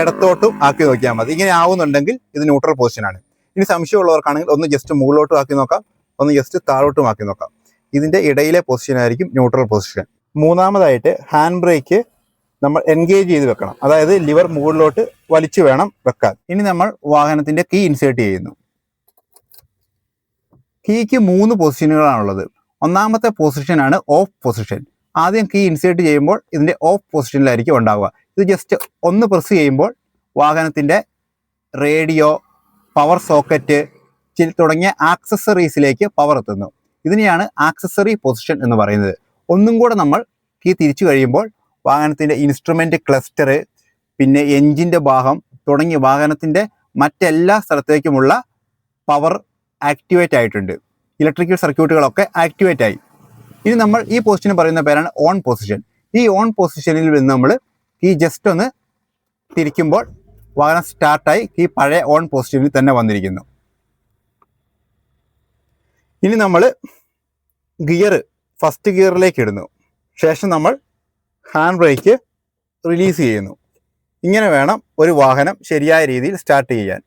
ഇടത്തോട്ടും ആക്കി നോക്കിയാൽ മതി. ഇങ്ങനെ ആവുന്നുണ്ടെങ്കിൽ ഇത് ന്യൂട്രൽ പൊസിഷനാണ് ഇനി സംശയമുള്ളവർക്കാണെങ്കിൽ ഒന്ന് ജസ്റ്റ് മുകളിലോട്ടും ആക്കി നോക്കാം. ഒന്ന് ജസ്റ്റ് താഴോട്ടും ആക്കി നോക്കാം. ഇതിന്റെ ഇടയിലെ പൊസിഷൻ ആയിരിക്കും ന്യൂട്രൽ പൊസിഷൻ മൂന്നാമതായിട്ട് ഹാൻഡ് ബ്രേക്ക് നമ്മൾ എൻഗേജ് ചെയ്ത് വെക്കണം. അതായത് ലിവർ മുകളിലോട്ട് വലിച്ചു വേണം വെക്കാൻ. ഇനി നമ്മൾ വാഹനത്തിന്റെ കീ ഇൻസേർട്ട് ചെയ്യുന്നു. കീക്ക് മൂന്ന് പൊസിഷനുകളാണുള്ളത് ഒന്നാമത്തെ പൊസിഷനാണ് ഓഫ് പൊസിഷൻ ആദ്യം കീ ഇൻസേർട്ട് ചെയ്യുമ്പോൾ ഇതിന്റെ ഓഫ് പൊസിഷനിലായിരിക്കും ഉണ്ടാവുക. ഇത് ജസ്റ്റ് ഒന്ന് പ്രസ് ചെയ്യുമ്പോൾ വാഹനത്തിന്റെ റേഡിയോ പവർ സോക്കറ്റ് തുടങ്ങിയ ആക്സസറീസിലേക്ക് പവർ എത്തുന്നു. ഇതിനെയാണ് ആക്സസറി പൊസിഷൻ എന്ന് പറയുന്നത്. ഒന്നും കൂടെ നമ്മൾ കീ തിരിച്ചു കഴിയുമ്പോൾ വാഹനത്തിന്റെ ഇൻസ്ട്രുമെന്റ് ക്ലസ്റ്റർ പിന്നെ എൻജിന്റെ ഭാഗം തുടങ്ങിയ വാഹനത്തിന്റെ മറ്റെല്ലാ സ്ഥലത്തേക്കുമുള്ള പവർ ആക്ടിവേറ്റ് ആയിട്ടുണ്ട്. ഇലക്ട്രിക്കൽ സർക്യൂട്ടുകളൊക്കെ ആക്ടിവേറ്റ് ആയി. ഇനി നമ്മൾ ഈ പൊസിഷന് പറയുന്ന പേരാണ് ഓൺ പൊസിഷൻ ഈ ഓൺ പൊസിഷനിൽ നിന്ന് നമ്മൾ ഈ ജസ്റ്റ് ഒന്ന് തിരിക്കുമ്പോൾ വാഹനം സ്റ്റാർട്ടായി ഈ പഴയ ഓൺ പൊസിഷനിൽ തന്നെ വന്നിരിക്കുന്നു. ഇനി നമ്മൾ ഗിയർ ഫസ്റ്റ് ഗിയറിലേക്ക് ഇടുന്നു. ശേഷം നമ്മൾ ഹാൻഡ് ബ്രേക്ക് റിലീസ് ചെയ്യുന്നു. ഇങ്ങനെ വേണം ഒരു വാഹനം ശരിയായ രീതിയിൽ സ്റ്റാർട്ട് ചെയ്യാൻ.